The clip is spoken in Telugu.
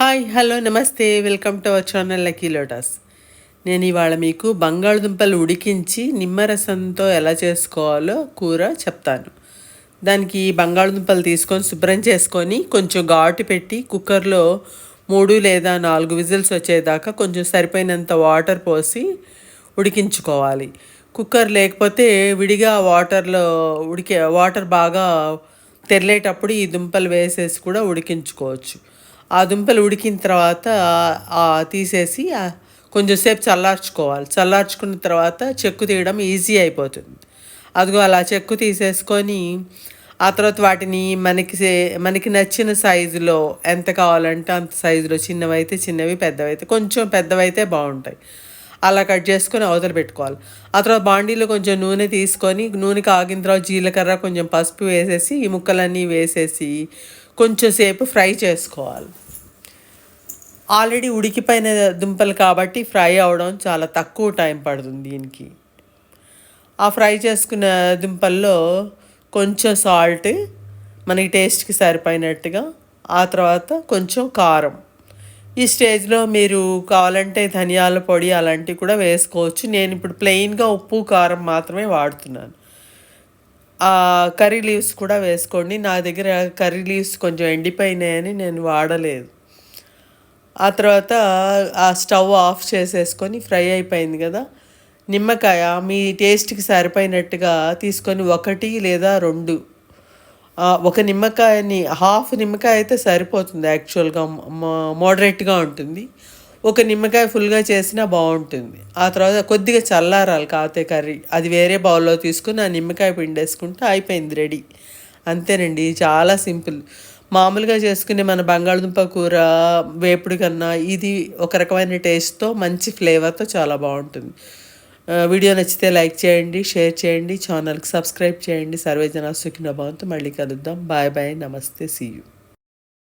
హాయ్ హలో నమస్తే. Welcome to our channel lucky lotus. నేను ఇవాళ మీకు బంగాళదుంపలు ఉడికించి నిమ్మరసంతో ఎలా చేసుకోవాలో కూర చెప్తాను. దానికి బంగాళదుంపలు తీసుకొని శుభ్రం చేసుకొని కొంచెం ఘాటు పెట్టి కుక్కర్లో మూడు లేదా నాలుగు విజిల్స్ వచ్చేదాకా కొంచెం సరిపోయినంత వాటర్ పోసి ఉడికించుకోవాలి. కుక్కర్ లేకపోతే విడిగా వాటర్లో ఉడికే వాటర్ బాగా తెరలేటప్పుడు ఈ దుంపలు వేసేసి కూడా ఉడికించుకోవచ్చు. ఆ దుంపలు ఉడికిన తర్వాత తీసేసి కొంచెంసేపు చల్లార్చుకోవాలి. చల్లార్చుకున్న తర్వాత చెక్కు తీయడం ఈజీ అయిపోతుంది. అదిగో అలా చెక్కు తీసేసుకొని ఆ తర్వాత వాటిని మనకి మనకి నచ్చిన సైజులో ఎంత కావాలంటే అంత సైజులో చిన్నవైతే చిన్నవి పెద్దవైతే కొంచెం పెద్దవైతే బాగుంటాయి. అలా కట్ చేసుకొని అవతల పెట్టుకోవాలి. ఆ తర్వాత బాండీలో కొంచెం నూనె తీసుకొని నూనె కాగిన తర్వాత జీలకర్ర కొంచెం పసుపు వేసేసి ఈ ముక్కలన్నీ వేసేసి కొంచెం సేపు ఫ్రై చేసుకోవాలి. ఆల్రెడీ ఉడికిపోయిన దుంపలు కాబట్టి ఫ్రై అవడం చాలా తక్కువ టైం పడుతుంది దీనికి. ఆ ఫ్రై చేసుకున్న దుంపల్లో కొంచెం సాల్ట్ మనకి టేస్ట్కి సరిపోయినట్టుగా ఆ తర్వాత కొంచెం కారం. ఈ స్టేజ్లో మీరు కావాలంటే ధనియాల పొడి అలాంటివి కూడా వేసుకోవచ్చు. నేను ఇప్పుడు ప్లెయిన్గా ఉప్పు కారం మాత్రమే వాడుతున్నాను. కర్రీ లీవ్స్ కూడా వేసుకోండి. నా దగ్గర కర్రీ లీవ్స్ కొంచెం ఎండిపోయినాయని నేను వాడలేదు. ఆ తర్వాత ఆ స్టవ్ ఆఫ్ చేసేసుకొని ఫ్రై అయిపోయింది కదా. నిమ్మకాయ మీ టేస్ట్కి సరిపోయినట్టుగా తీసుకొని ఒకటి లేదా రెండు. ఒక నిమ్మకాయని హాఫ్ నిమ్మకాయ అయితే సరిపోతుంది యాక్చువల్గా మోడరేట్గా ఉంటుంది. ఒక నిమ్మకాయ ఫుల్గా చేసినా బాగుంటుంది ఆ తర్వాత కొద్దిగా చల్లారాలి కాతే కర్రీ. అది వేరే బౌల్లో తీసుకుని ఆ నిమ్మకాయ పిండేసుకుంటే అయిపోయింది రెడీ. అంతేనండి చాలా సింపుల్. మామూలుగా చేసుకునే మన బంగాళదుంప కూర వేపుడు కన్నా ఇది ఒక రకమైన టేస్ట్తో మంచి ఫ్లేవర్తో చాలా బాగుంటుంది వీడియో నచ్చితే లైక్ చేయండి షేర్ చేయండి ఛానల్కి సబ్స్క్రైబ్ చేయండి. సర్వేజన సుఖిన భవంతు. మళ్ళీ కలుద్దాం. Bye bye. నమస్తే. See you.